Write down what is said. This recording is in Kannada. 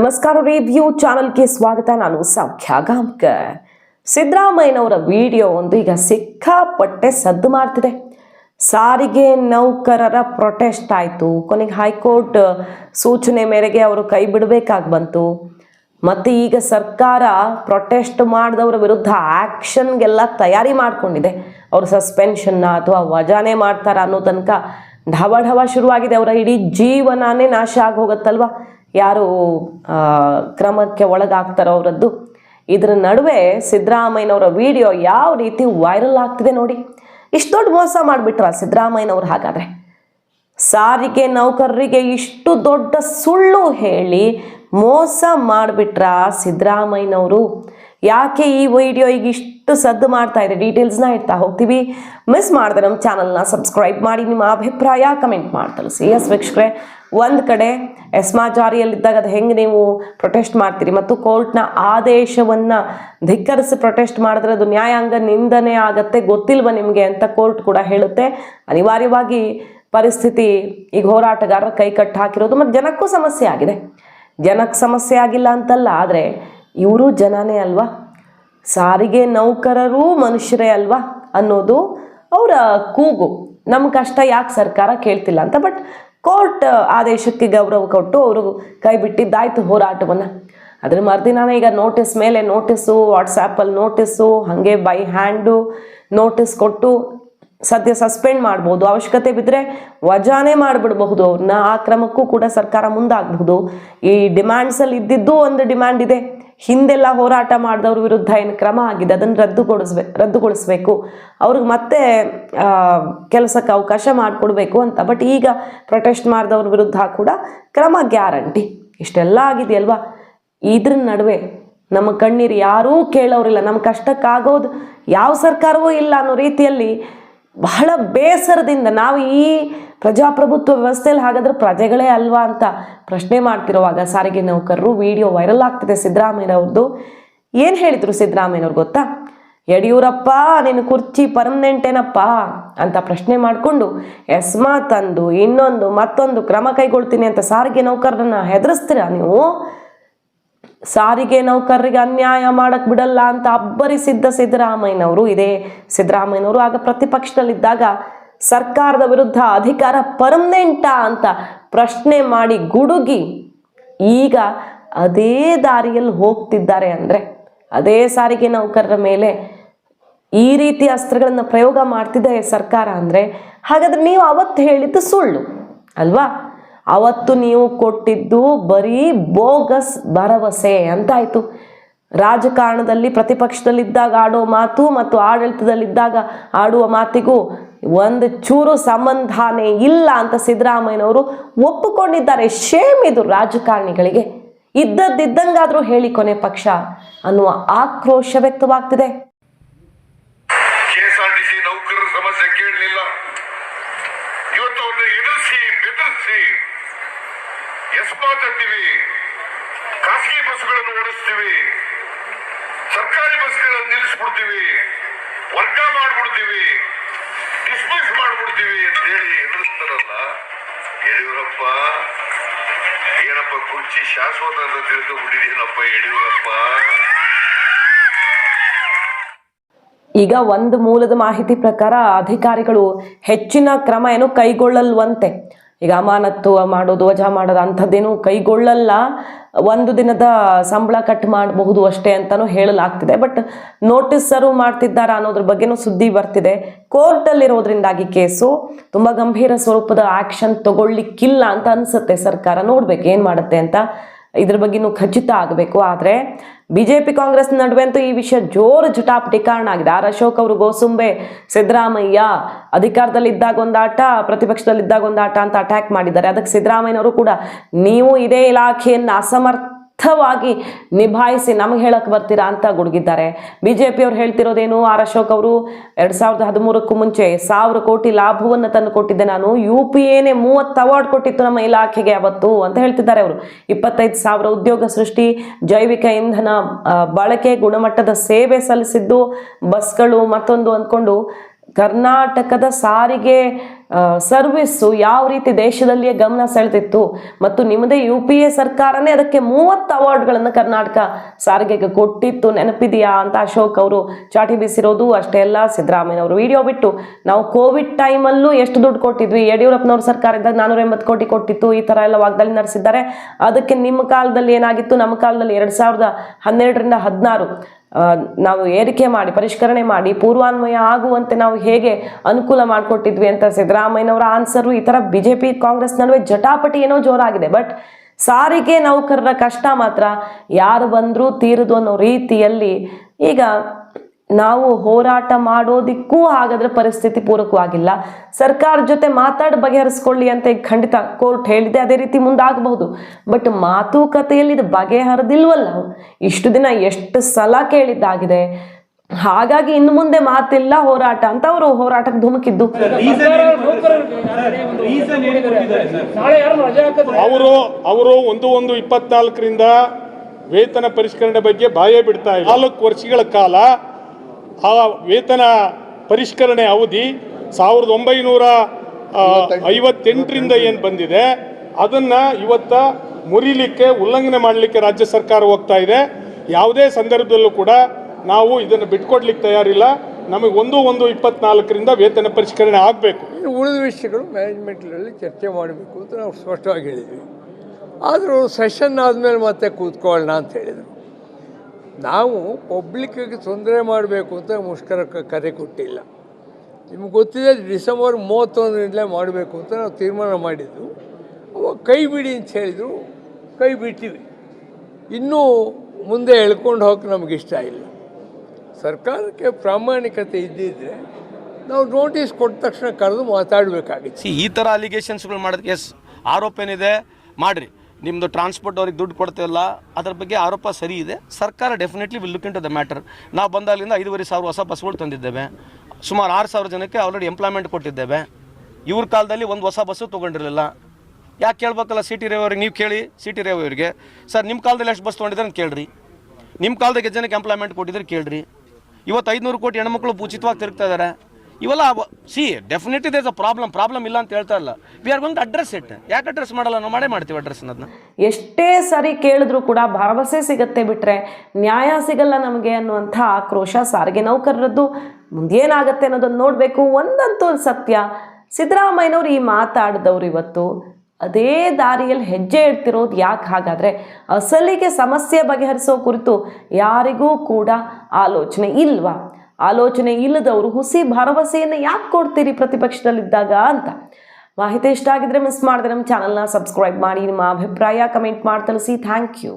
ನಮಸ್ಕಾರ ರಿವ್ಯೂ ಚಾನಲ್ಗೆ ಸ್ವಾಗತ. ನಾನು ಸೌಖ್ಯ ಗಾಂವ್ಕರ್ ಸಿದ್ದರಾಮಯ್ಯನವರ ವಿಡಿಯೋ ಒಂದು ಈಗ ಸಿಕ್ಕಾಪಟ್ಟೆ ಸದ್ದು ಮಾಡ್ತಿದೆ. ಸಾರಿಗೆ ನೌಕರರ ಪ್ರೊಟೆಸ್ಟ್ ಆಯಿತು. ಕೊನೆಗೆ ಹೈಕೋರ್ಟ್ ಸೂಚನೆ ಮೇರೆಗೆ ಅವರು ಕೈ ಬಿಡಬೇಕಾಗಿ ಬಂತು. ಮತ್ತು ಈಗ ಸರ್ಕಾರ ಪ್ರೊಟೆಸ್ಟ್ ಮಾಡಿದವರ ವಿರುದ್ಧ ಆ್ಯಕ್ಷನ್ಗೆಲ್ಲ ತಯಾರಿ ಮಾಡಿಕೊಂಡಿದೆ. ಅವರು ಸಸ್ಪೆನ್ಷನ್ನ ಅಥವಾ ವಜಾನೆ ಮಾಡ್ತಾರ ಅನ್ನೋ ತನಕ ಢವ ಢವ ಶುರುವಾಗಿದೆ. ಅವರ ಇಡೀ ಜೀವನನೇ ನಾಶ ಆಗಿ ಯಾರು ಕ್ರಮಕ್ಕೆ ಒಳಗಾಗ್ತಾರೋ ಅವರದ್ದು. ಇದರ ನಡುವೆ ಸಿದ್ದರಾಮಯ್ಯನವರ ವಿಡಿಯೋ ಯಾವ ರೀತಿ ವೈರಲ್ ಆಗ್ತಿದೆ ನೋಡಿ. ಇಷ್ಟು ದೊಡ್ಡ ಮೋಸ ಮಾಡಿಬಿಟ್ರ ಸಿದ್ದರಾಮಯ್ಯನವ್ರು ಹಾಗಾದ್ರೆ. ಸಾರಿಗೆ ನೌಕರರಿಗೆ ಇಷ್ಟು ದೊಡ್ಡ ಸುಳ್ಳು ಹೇಳಿ ಮೋಸ ಮಾಡಿಬಿಟ್ರ ಸಿದ್ದರಾಮಯ್ಯನವರು. ಯಾಕೆ ಈ ವಿಡಿಯೋ ಈಗ ಇಷ್ಟು ಸದ್ದು ಮಾಡ್ತಾ ಇದೆ? ಡೀಟೇಲ್ಸ್ನ ಇಡ್ತಾ ಹೋಗ್ತೀವಿ. ಮಿಸ್ ಮಾಡಿದೆ ನಮ್ಮ ಚಾನಲ್ನ ಸಬ್ಸ್ಕ್ರೈಬ್ ಮಾಡಿ ನಿಮ್ಮ ಅಭಿಪ್ರಾಯ ಕಮೆಂಟ್ ಮಾಡಿ ತಿಳಿಸಿ. ಎಸ್ ವೀಕ್ಷಕರೇ ಒಂದು ಕಡೆ ಎಸ್ಮಾ ಜಾರಿಯಲ್ಲಿದ್ದಾಗ ಅದು ಹೆಂಗೆ ನೀವು ಪ್ರೊಟೆಸ್ಟ್ ಮಾಡ್ತೀರಿ? ಮತ್ತು ಕೋರ್ಟ್ನ ಆದೇಶವನ್ನು ಧಿಕ್ಕರಿಸಿ ಪ್ರೊಟೆಸ್ಟ್ ಮಾಡಿದ್ರೆ ಅದು ನ್ಯಾಯಾಂಗ ನಿಂದನೆ ಆಗತ್ತೆ ಗೊತ್ತಿಲ್ವ ನಿಮಗೆ ಅಂತ ಕೋರ್ಟ್ ಕೂಡ ಹೇಳುತ್ತೆ. ಅನಿವಾರ್ಯವಾಗಿ ಪರಿಸ್ಥಿತಿ ಈಗ ಹೋರಾಟಗಾರರ ಕೈ ಕಟ್ಟು ಹಾಕಿರೋದು ಮತ್ತು ಜನಕ್ಕೂ ಸಮಸ್ಯೆ ಆಗಿದೆ. ಜನಕ್ಕೆ ಸಮಸ್ಯೆ ಆಗಿಲ್ಲ ಅಂತಲ್ಲ, ಆದರೆ ಇವರು ಜನನೇ ಅಲ್ವಾ? ಸಾರಿಗೆ ನೌಕರರೂ ಮನುಷ್ಯರೇ ಅಲ್ವಾ ಅನ್ನೋದು ಅವರ ಕೂಗು. ನಮ್ಮ ಕಷ್ಟ ಯಾಕೆ ಸರ್ಕಾರ ಕೇಳ್ತಿಲ್ಲ ಅಂತ? ಬಟ್ ಕೋರ್ಟ್ ಆದೇಶಕ್ಕೆ ಗೌರವ ಕೊಟ್ಟು ಅವರು ಕೈ ಬಿಟ್ಟಿದ್ದಾಯ್ತು ಹೋರಾಟವನ್ನು. ಅದ್ರ ಮರುದಿನಾನೇ ಈಗ ನೋಟಿಸ್ ಮೇಲೆ ನೋಟಿಸು ವಾಟ್ಸಾಪಲ್ಲಿ ನೋಟಿಸು, ಹಾಗೆ ಬೈ ಹ್ಯಾಂಡು ನೋಟಿಸ್ ಕೊಟ್ಟು ಸದ್ಯ ಸಸ್ಪೆಂಡ್ ಮಾಡ್ಬೋದು. ಅವಶ್ಯಕತೆ ಬಿದ್ದರೆ ವಜಾನೇ ಮಾಡಿಬಿಡಬಹುದು ಅವ್ರನ್ನ. ಆ ಕ್ರಮಕ್ಕೂ ಕೂಡ ಸರ್ಕಾರ ಮುಂದಾಗಬಹುದು. ಈ ಡಿಮ್ಯಾಂಡ್ಸಲ್ಲಿ ಇದ್ದಿದ್ದು ಒಂದು ಡಿಮ್ಯಾಂಡ್ ಇದೆ. ಹಿಂದೆಲ್ಲ ಹೋರಾಟ ಮಾಡಿದವ್ರ ವಿರುದ್ಧ ಏನು ಕ್ರಮ ಆಗಿದೆ? ಅದನ್ನು ರದ್ದುಗೊಳಿಸ್ಬೇಕು ರದ್ದುಗೊಳಿಸ್ಬೇಕು. ಅವ್ರಿಗೆ ಮತ್ತೆ ಕೆಲಸಕ್ಕೆ ಅವಕಾಶ ಮಾಡಿಕೊಡ್ಬೇಕು ಅಂತ. ಬಟ್ ಈಗ ಪ್ರೊಟೆಸ್ಟ್ ಮಾಡಿದವ್ರ ವಿರುದ್ಧ ಕೂಡ ಕ್ರಮ ಗ್ಯಾರಂಟಿ. ಇಷ್ಟೆಲ್ಲ ಆಗಿದೆಯಲ್ವಾ ಇದ್ರ ನಡುವೆ ನಮ್ಮ ಕಣ್ಣೀರು ಯಾರೂ ಕೇಳೋರಿಲ್ಲ. ನಮ್ಮ ಕಷ್ಟಕ್ಕಾಗೋದು ಯಾವ ಸರ್ಕಾರವೂ ಇಲ್ಲ ಅನ್ನೋ ರೀತಿಯಲ್ಲಿ ಬಹಳ ಬೇಸರದಿಂದ ನಾವು ಈ ಪ್ರಜಾಪ್ರಭುತ್ವ ವ್ಯವಸ್ಥೆಯಲ್ಲಿ ಹಾಗಾದ್ರೆ ಪ್ರಜೆಗಳೇ ಅಲ್ವಾ ಅಂತ ಪ್ರಶ್ನೆ ಮಾಡ್ತಿರುವಾಗ ಸಾರಿಗೆ ನೌಕರರು ವಿಡಿಯೋ ವೈರಲ್ ಆಗ್ತಿದೆ ಸಿದ್ದರಾಮಯ್ಯನವ್ರದ್ದು. ಏನು ಹೇಳಿದ್ರು ಸಿದ್ದರಾಮಯ್ಯನವ್ರು ಗೊತ್ತಾ? ಯಡಿಯೂರಪ್ಪ ನೀನು ಕುರ್ಚಿ ಪರ್ಮನೆಂಟ್ ಏನಪ್ಪ ಅಂತ ಪ್ರಶ್ನೆ ಮಾಡಿಕೊಂಡು ಎಸ್ಮಾ ತಂದು ಇನ್ನೊಂದು ಮತ್ತೊಂದು ಕ್ರಮ ಕೈಗೊಳ್ತೀನಿ ಅಂತ ಸಾರಿಗೆ ನೌಕರರನ್ನ ಹೆದರಿಸ್ತೀರಾ ನೀವು? ಸಾರಿಗೆ ನೌಕರರಿಗೆ ಅನ್ಯಾಯ ಮಾಡಕ್ ಬಿಡಲ್ಲ ಅಂತ ಅಬ್ಬರಿಸಿದ್ದ ಸಿದ್ದರಾಮಯ್ಯನವರು, ಇದೇ ಸಿದ್ದರಾಮಯ್ಯನವರು ಆಗ ಪ್ರತಿಪಕ್ಷದಲ್ಲಿದ್ದಾಗ ಸರ್ಕಾರದ ವಿರುದ್ಧ ಅಧಿಕಾರ ಪರ್ಮನೆಂಟಾ ಅಂತ ಪ್ರಶ್ನೆ ಮಾಡಿ ಗುಡುಗಿ ಈಗ ಅದೇ ದಾರಿಯಲ್ಲಿ ಹೋಗ್ತಿದ್ದಾರೆ ಅಂದರೆ ಅದೇ ಸಾರಿಗೆ ನೌಕರರ ಮೇಲೆ ಈ ರೀತಿ ಅಸ್ತ್ರಗಳನ್ನು ಪ್ರಯೋಗ ಮಾಡ್ತಿದೆ ಸರ್ಕಾರ ಅಂದರೆ ಹಾಗಾದ್ರೆ ನೀವು ಅವತ್ತು ಹೇಳಿದ್ದು ಸುಳ್ಳು, ಅಲ್ವಾ? ಅವತ್ತು ನೀವು ಕೊಟ್ಟಿದ್ದು ಬರೀ ಬೋಗಸ್ ಭರವಸೆ ಅಂತಾಯಿತು. ರಾಜಕಾರಣದಲ್ಲಿ ಪ್ರತಿಪಕ್ಷದಲ್ಲಿದ್ದಾಗ ಆಡೋ ಮಾತು ಮತ್ತು ಆಡಳಿತದಲ್ಲಿದ್ದಾಗ ಆಡುವ ಮಾತಿಗೂ ಒಂದು ಚೂರು ಸಂಬಂಧನೇ ಇಲ್ಲ ಅಂತ ಸಿದ್ದರಾಮಯ್ಯನವರು ಒಪ್ಪಿಕೊಂಡಿದ್ದಾರೆ. ಶೇಮ್ ಇದು ರಾಜಕಾರಣಿಗಳಿಗೆ. ಇದ್ದದ್ದಿದ್ದಂಗಾದರೂ ಹೇಳಿ ಕೊನೆ ಪಕ್ಷ ಅನ್ನುವ ಆಕ್ರೋಶ ವ್ಯಕ್ತವಾಗ್ತಿದೆ. ನೌಕರರ ಸಮಸ್ಯೆ ಕೇಳಲಿಲ್ಲ. ಇವತ್ತು ಖಾಸಗಿ ಬಸ್ಗಳನ್ನು ಓಡಿಸ್ತೀವಿ, ಸರ್ಕಾರಿ ಬಸ್ಗಳನ್ನು ನಿಲ್ಲಿಸ್ಬಿಡ್ತೀವಿ, ವರ್ಗ ಮಾಡ್ಬಿಡ್ತೀವಿ. ಡಿಸ್ಮಿಸ್ ಮಾಡ್ಬಿಡ್ತೀವಿ ಅಂತ ಹೇಳಿ ಎದುರಿಸ್ತಾರಲ್ಲ ಯಡಿಯೂರಪ್ಪ, ಏನಪ್ಪ, ಕುರ್ಚಿ ಶಾಶ್ವತ ಅಂತ ತಿಳ್ಕೊಂಡಿದ್ದೀನಪ್ಪ ಯಡಿಯೂರಪ್ಪ? ಈಗ ಒಂದು ಮೂಲದ ಮಾಹಿತಿ ಪ್ರಕಾರ ಅಧಿಕಾರಿಗಳು ಹೆಚ್ಚಿನ ಕ್ರಮ ಏನು ಕೈಗೊಳ್ಳಲ್ವಂತೆ. ಈಗ ಅಮಾನತ್ತು ಮಾಡೋದು, ವಜಾ ಮಾಡೋದು ಅಂಥದ್ದೇನು ಕೈಗೊಳ್ಳಲ್ಲ. ಒಂದು ದಿನದ ಸಂಬಳ ಕಟ್ ಮಾಡಬಹುದು ಅಷ್ಟೇ ಅಂತಲೂ ಹೇಳಲಾಗ್ತಿದೆ. ಬಟ್ ನೋಟಿಸ್ ಸರ್ವ್ ಮಾಡ್ತಿದ್ದಾರಾ ಅನ್ನೋದ್ರ ಬಗ್ಗೆನೂ ಸುದ್ದಿ ಬರ್ತಿದೆ. ಕೋರ್ಟಲ್ಲಿರೋದ್ರಿಂದಾಗಿ ಕೇಸು ತುಂಬ ಗಂಭೀರ ಸ್ವರೂಪದ ಆ್ಯಕ್ಷನ್ ತಗೊಳ್ಳಿಕ್ಕಿಲ್ಲ ಅಂತ ಅನಿಸುತ್ತೆ ಸರ್ಕಾರ. ನೋಡ್ಬೇಕು ಏನು ಮಾಡುತ್ತೆ ಅಂತ. ಇದ್ರ ಬಗ್ಗೆನೂ ಖಚಿತ ಆಗಬೇಕು. ಆದರೆ ಬಿ ಜೆ ಪಿ ಕಾಂಗ್ರೆಸ್ ನಡುವೆ ಅಂತೂ ಈ ವಿಷಯ ಜೋರು ಜಟಾಪಟಿ ಕಾರಣ ಆಗಿದೆ. ಆರ್ ಅಶೋಕ್ ಅವರು ಗೋಸುಂಬೆ, ಸಿದ್ದರಾಮಯ್ಯ ಅಧಿಕಾರದಲ್ಲಿದ್ದಾಗ ಒಂದು ಪ್ರತಿಪಕ್ಷದಲ್ಲಿದ್ದಾಗ ಒಂದು ಅಂತ ಅಟ್ಯಾಕ್ ಮಾಡಿದ್ದಾರೆ. ಅದಕ್ಕೆ ಸಿದ್ದರಾಮಯ್ಯನವರು ಕೂಡ, ನೀವು ಇದೇ ಇಲಾಖೆಯನ್ನು ಅಸಮರ್ಥವಾಗಿ ನಿಭಾಯಿಸಿ ನಮಗೆ ಹೇಳಕ್ಕೆ ಬರ್ತೀರಾ ಅಂತ ಗುಡುಗಿದ್ದಾರೆ. ಬಿ ಜೆ ಪಿಯವ್ರು ಹೇಳ್ತಿರೋದೇನು, ಆರ್ ಅಶೋಕ್ ಅವರು ಎರಡು ಸಾವಿರದ ಹದಿಮೂರಕ್ಕೂ ಮುಂಚೆ ಸಾವಿರ ಕೋಟಿ ಲಾಭವನ್ನು ತಂದು ಕೊಟ್ಟಿದ್ದೆ ನಾನು, ಯು ಪಿ ಎನೇ ಮೂವತ್ತು ಅವಾರ್ಡ್ ಕೊಟ್ಟಿತ್ತು ನಮ್ಮ ಇಲಾಖೆಗೆ ಅವತ್ತು ಅಂತ ಹೇಳ್ತಿದ್ದಾರೆ ಅವರು. ಇಪ್ಪತ್ತೈದು ಸಾವಿರ ಉದ್ಯೋಗ ಸೃಷ್ಟಿ, ಜೈವಿಕ ಇಂಧನ ಬಳಕೆ ಗುಣಮಟ್ಟದ ಸೇವೆ ಸಲ್ಲಿಸಿದ್ದು, ಬಸ್ಗಳು ಮತ್ತೊಂದು ಅಂದ್ಕೊಂಡು ಕರ್ನಾಟಕದ ಸಾರಿಗೆ ಸರ್ವಿಸ್ಸು ಯಾವ ರೀತಿ ದೇಶದಲ್ಲಿಯೇ ಗಮನ ಸೆಳೆದಿತ್ತು ಮತ್ತು ನಿಮ್ಮದೇ ಯು ಪಿ ಎ ಸರ್ಕಾರನೇ ಅದಕ್ಕೆ ಮೂವತ್ತು ಅವಾರ್ಡ್ಗಳನ್ನು ಕರ್ನಾಟಕ ಸಾರಿಗೆಗೆ ಕೊಟ್ಟಿತ್ತು, ನೆನಪಿದೆಯಾ ಅಂತ ಅಶೋಕ್ ಅವರು ಚಾಟಿ ಬೀಸಿರೋದು ಅಷ್ಟೇ ಅಲ್ಲ ಸಿದ್ದರಾಮಯ್ಯ ಅವರು ವಿಡಿಯೋ ಬಿಟ್ಟು, ನಾವು ಕೋವಿಡ್ ಟೈಮಲ್ಲೂ ಎಷ್ಟು ದುಡ್ಡು ಕೊಟ್ಟಿದ್ವಿ, ಯಡಿಯೂರಪ್ಪನವ್ರ ಸರ್ಕಾರ ಇದ್ದಾಗ ನಾನೂರ ಎಂಬತ್ತು ಕೋಟಿ ಕೊಟ್ಟಿತ್ತು, ಈ ಥರ ಎಲ್ಲ ವಾಗ್ದಾಳಿ ನಡೆಸಿದ್ದಾರೆ. ಅದಕ್ಕೆ ನಿಮ್ಮ ಕಾಲದಲ್ಲಿ ಏನಾಗಿತ್ತು? ನಮ್ಮ ಕಾಲದಲ್ಲಿ ಎರಡು ಸಾವಿರದ ಹನ್ನೆರಡರಿಂದ ಹದಿನಾರು. ನಾವು ಏರಿಕೆ ಮಾಡಿ, ಪರಿಷ್ಕರಣೆ ಮಾಡಿ, ಪೂರ್ವಾನ್ವಯ ಆಗುವಂತೆ ನಾವು ಹೇಗೆ ಅನುಕೂಲ ಮಾಡಿಕೊಟ್ಟಿದ್ವಿ ಅಂತ ಸಿದ್ದರಾಮಯ್ಯನವರ ಆನ್ಸರು ಈ ಥರ ಬಿ ಜೆ ಪಿ ಕಾಂಗ್ರೆಸ್ ನಡುವೆ ಜಟಾಪಟಿ ಏನೋ ಜೋರಾಗಿದೆ. ಬಟ್ ಸಾರಿಗೆ ನೌಕರರ ಕಷ್ಟ ಮಾತ್ರ. ಯಾರು ಬಂದರೂ ತೀರದು ಅನ್ನೋ ರೀತಿಯಲ್ಲಿ ಈಗ ನಾವು ಹೋರಾಟ ಮಾಡೋದಿಕ್ಕೂ ಹಾಗಾದ್ರೆ ಪರಿಸ್ಥಿತಿ ಪೂರಕವಾಗಿಲ್ಲ. ಸರ್ಕಾರ ಜೊತೆ ಮಾತಾಡಿ ಬಗೆಹರಿಸ್ಕೊಳ್ಳಿ ಅಂತ ಖಂಡಿತ ಕೋರ್ಟ್ ಹೇಳಿದೆ ಅದೇ ರೀತಿ ಮುಂದಾಗಬಹುದು. ಬಟ್ ಮಾತುಕತೆಯಲ್ಲಿ ಇದು ಬಗೆಹರಿದಿಲ್ವಲ್ಲ? ಇಷ್ಟು ದಿನ ಎಷ್ಟು ಸಲ ಕೇಳಿದ್ದಾಗಿದೆ? ಹಾಗಾಗಿ ಇನ್ನು ಮುಂದೆ ಮಾತಿಲ್ಲ ಹೋರಾಟ ಅಂತ ಅವರು ಹೋರಾಟಕ್ಕೆ ಧುಮುಕಿದ್ದು. ನಾಳೆ ಯಾರು ರಜೆ ಹಾಕಿದ್ರೆ ಅವರು ಅವರು ಒಂದು ಒಂದು ಇಪ್ಪತ್ನಾಲ್ಕರಿಂದ ವೇತನ ಪರಿಷ್ಕರಣೆ ಬಗ್ಗೆ ಬಾಯೇ ಬಿಡ್ತಾ ಇಲ್ಲ. ನಾಲ್ಕು ವರ್ಷಗಳ ಕಾಲ ಆ ವೇತನ ಪರಿಷ್ಕರಣೆ ಅವಧಿ ಸಾವಿರದ ಒಂಬೈನೂರ ಐವತ್ತೆಂಟರಿಂದ ಏನು ಬಂದಿದೆ, ಅದನ್ನು ಇವತ್ತ ಮುರಿಲಿಕ್ಕೆ, ಉಲ್ಲಂಘನೆ ಮಾಡಲಿಕ್ಕೆ ರಾಜ್ಯ ಸರ್ಕಾರ ಹೋಗ್ತಾ ಇದೆ. ಯಾವುದೇ ಸಂದರ್ಭದಲ್ಲೂ ಕೂಡ ನಾವು ಇದನ್ನು ಬಿಟ್ಕೊಡ್ಲಿಕ್ಕೆ ತಯಾರಿಲ್ಲ. ನಮಗೆ ಒಂದು ಒಂದು ಇಪ್ಪತ್ನಾಲ್ಕರಿಂದ ವೇತನ ಪರಿಷ್ಕರಣೆ ಆಗಬೇಕು. ಇನ್ನು ಉಳಿದ ವಿಷಯಗಳು ಮ್ಯಾನೇಜ್ಮೆಂಟ್ನಲ್ಲಿ ಚರ್ಚೆ ಮಾಡಬೇಕು ಅಂತ ನಾವು ಸ್ಪಷ್ಟವಾಗಿ ಹೇಳಿದ್ವಿ. ಆದರೂ ಸೆಷನ್ ಆದಮೇಲೆ ಮತ್ತೆ ಕೂತ್ಕೊಳ್ಳೋಣ ಅಂತ ಹೇಳಿದರು. ನಾವು ಪಬ್ಲಿಕ್ಕಿಗೆ ತೊಂದರೆ ಮಾಡಬೇಕು ಅಂತ ಮುಷ್ಕರ ಕರೆ ಕೊಟ್ಟಿಲ್ಲ. ನಿಮ್ಗೆ ಗೊತ್ತಿದೆ ಡಿಸೆಂಬರ್ ಮೂವತ್ತೊಂದರಿಂದಲೇ ಮಾಡಬೇಕು ಅಂತ ನಾವು ತೀರ್ಮಾನ ಮಾಡಿದ್ದು. ಅವಾಗ ಕೈ ಬಿಡಿ ಅಂತ ಹೇಳಿದರು, ಕೈ ಬಿಟ್ಟಿವಿ. ಇನ್ನೂ ಮುಂದೆ ಎಳ್ಕೊಂಡು ಹೋಗಕ್ಕೆ ನಮ್ಗೆ ಇಷ್ಟ ಇಲ್ಲ. ಸರ್ಕಾರಕ್ಕೆ ಪ್ರಾಮಾಣಿಕತೆ ಇದ್ದಿದ್ದರೆ ನಾವು ನೋಟಿಸ್ ಕೊಟ್ಟ ತಕ್ಷಣ ಕರೆದು ಮಾತಾಡಬೇಕಾಗಿತ್ತು. ಈ ಥರ ಅಲಿಗೇಷನ್ಸ್ಗಳು ಮಾಡೋದಕ್ಕೆ ಎಸ್, ಆರೋಪ ಏನಿದೆ? ಮಾಡಿರಿ. ನಿಮ್ಮದು ಟ್ರಾನ್ಸ್ಪೋರ್ಟ್ ಅವ್ರಿಗೆ ದುಡ್ಡು ಕೊಡ್ತಿಲ್ಲ ಅದ್ರ ಬಗ್ಗೆ ಆರೋಪ ಸರಿ ಇದೆ. ಸರ್ಕಾರ definitely will look into the matter ನಾವು ಬಂದಾಗಲಿಂದ ಐದುವರೆ ಸಾವಿರ ಹೊಸ ಬಸ್ಗಳು ತಂದಿದ್ದೇವೆ. ಸುಮಾರು ಆರು ಸಾವಿರ ಜನಕ್ಕೆ ಆಲ್ರೆಡಿ ಎಂಪ್ಲಾಯ್ಮೆಂಟ್ ಕೊಟ್ಟಿದ್ದೇವೆ. ಇವ್ರ ಕಾಲದಲ್ಲಿ ಒಂದು ಹೊಸ ಬಸ್ಸು ತೊಗೊಂಡಿರಲಿಲ್ಲ. ಯಾಕೆ ಕೇಳಬೇಕಲ್ಲ ಸಿ ಟಿ ರೇವರಿಗೆ ನೀವು ಕೇಳಿ ಸಿ ಟಿ ರೇವರಿಗೆ ಸರ್ ನಿಮ್ಮ ಕಾಲದಲ್ಲಿ ಎಷ್ಟು ಬಸ್ ತೊಗೊಂಡಿದ್ರೆ ಅಂತ ಕೇಳ್ರಿ. ನಿಮ್ಮ ಕಾಲದಾಗ ಜನಕ್ಕೆ ಎಂಪ್ಲಾಯ್ಮೆಂಟ್ ಕೊಟ್ಟಿದ್ರೆ ಕೇಳ್ರಿ. ಇವತ್ತು ಐದುನೂರು ಕೋಟಿ ಹೆಣ್ಮಕ್ಳು ಉಚಿತವಾಗಿ ತಿರುಗ್ತಾ ಇದ್ದಾರೆ ಇವೆಲ್ಲ see definitely does a problem problem ಇಲ್ಲ ಅಂತ ಹೇಳ್ತಾ ಇಲ್ಲ. We are going address it ಯಾಕೆ ಅಡ್ರೆಸ್ ಮಾಡಲ್ಲ? ನಾವು ಮಾಡೇ ಮಾಡ್ತೀವಿ ಅಡ್ರೆಸ್ ಅನ್ನೋದನ್ನ ಎಷ್ಟೇ ಸರಿ ಕೇಳಿದ್ರು ಕೂಡ ಭರವಸೆ ಸಿಗತ್ತೆ ಬಿಟ್ರೆ ನ್ಯಾಯ ಸಿಗಲ್ಲ ನಮಗೆ ಅನ್ನುವಂಥ ಆಕ್ರೋಶ ಸಾರಿಗೆ ನೌಕರರದ್ದು. ಮುಂದೇನಾಗತ್ತೆ ಅನ್ನೋದನ್ನು ನೋಡಬೇಕು. ಒಂದಂತೂ ಸತ್ಯ. ಸಿದ್ದರಾಮಯ್ಯನವ್ರು ಈ ಮಾತಾಡಿದವ್ರು ಇವತ್ತು ಅದೇ ದಾರಿಯಲ್ಲಿ ಹೆಜ್ಜೆ ಇಡ್ತಿರೋದು ಯಾಕೆ ಹಾಗಾದರೆ ಅಸಲಿಗೆ ಸಮಸ್ಯೆ ಬಗೆಹರಿಸೋ ಕುರಿತು ಯಾರಿಗೂ ಕೂಡ ಆಲೋಚನೆ ಇಲ್ವಾ? ಆಲೋಚನೆ ಇಲ್ಲದವರು ಹುಸಿ ಭರವಸೆಯನ್ನು ಯಾಕೆ ಕೊಡ್ತೀರಿ ಪ್ರತಿಪಕ್ಷದಲ್ಲಿದ್ದಾಗ ಅಂತ. ಮಾಹಿತಿ ಇಷ್ಟ ಆಗಿದ್ರೆ ಮಿಸ್ ಮಾಡಿದ್ರೆ ನಮ್ಮ ಚಾನಲ್ನ ಸಬ್ಸ್ಕ್ರೈಬ್ ಮಾಡಿ, ನಿಮ್ಮ ಅಭಿಪ್ರಾಯ ಕಮೆಂಟ್ ಮಾಡಿ ತಿಳಿಸಿ ಥ್ಯಾಂಕ್ ಯು